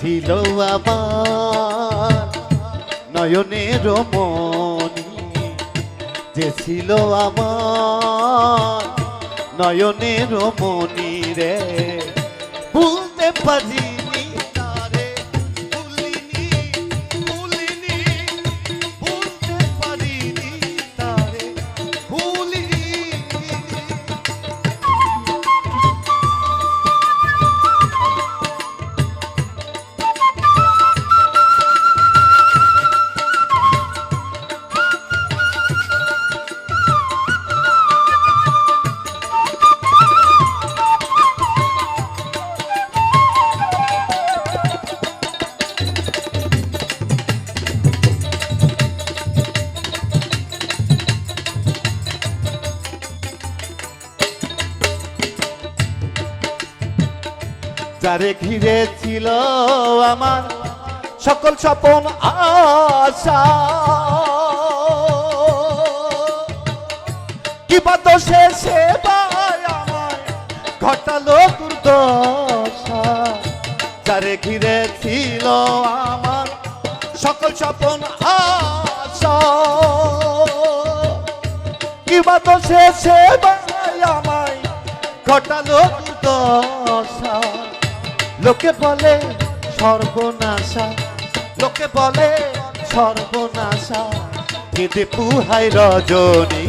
ছিল আমার নয়নের মনি যে ছিল আমার নয়নের মনি রে। ভুলতে পারিনি যারে ঘিরে ছিল আমার সকল স্বপন আশা। কি বাদ শেষে আমার ঘটালো দুর্দশা। যারে ঘিরে ছিল আমার সকল স্বপন আশা। কি বাদ শেষে আমায় ঘটালো দুর্দশা। লোকে বলে সর্বনাশা লোকে বলে সর্বনাশা কেঁদে পুহাই রজনী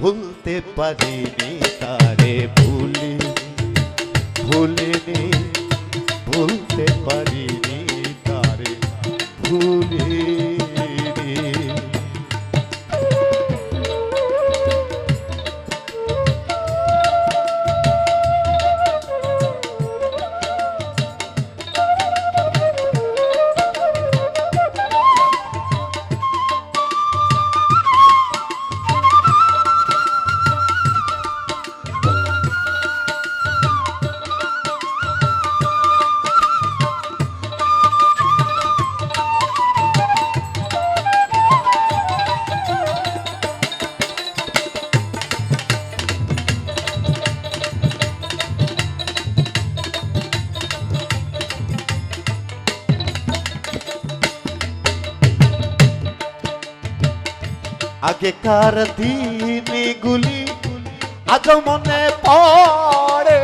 ভুলতে পারিনি তারে ভুলি ভুলিনি আগেকার দিনগুলি আজ মনে পড়ে।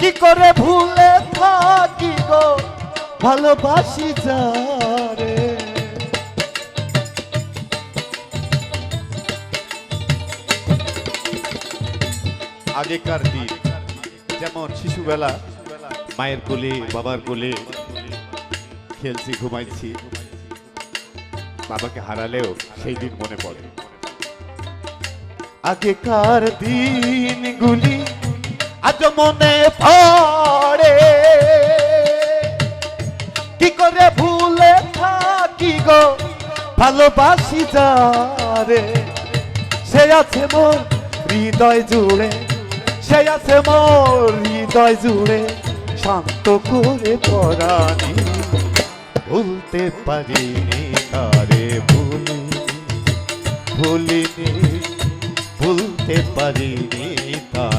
কি করে ভুলে থাকি গো, ভালোবাসি যারে। আগেকার দিন, যেমন শিশুবেলা, মায়ের কোলে, বাবার কোলে খেলছি, ঘুমাইছি। বাবাকে হারালেও সেই দিন মনে পড়ে। আগেকার দিনগুলি আজ মনে পড়ে। কি করে ভুলে থাকি গো? ভালোবাসি যারে। সে আছে মোর হৃদয় জুড়ে। সে আছে মোর হৃদয় জুড়ে। শান্ত করে পরানি ভুলতে পারিনি তারে ভুলি। ভুলিনি ভুলতে পারিনি তারে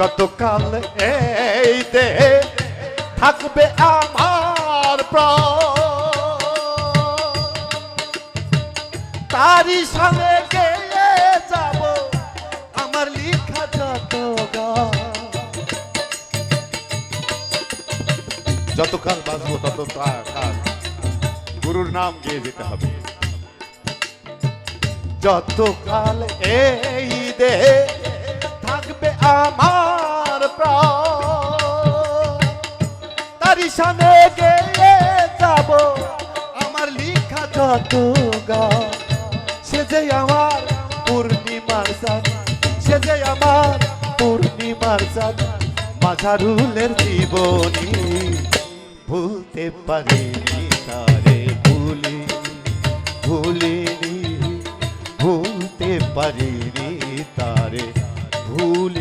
যতকাল এই দেহে থাকবে আমার তারই সঙ্গে গেয়ে যাব, আমার লিখা যত যতকাল বাঁচবো তত কাল গুরুর নাম গেয়ে যেতে হবে। যতকাল এই দেহে আমার প্রাণ। সামনে গেলে যাব, আমার লিখা যত গা সে যে আমার পূর্ণিমার সান সে যে আমার পূর্ণিমার সান মাঝারুলের জীবনী ভুলতে পারিনি তারে ভুলি, ভুলিনি, ভুলতে পারিনি তারে ভুলি।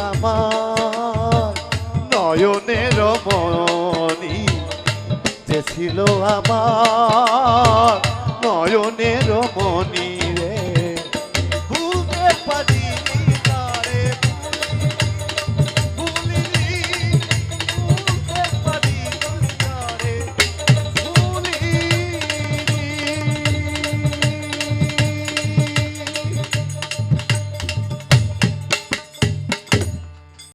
আমার নয়নের মনি যে ছিল আমার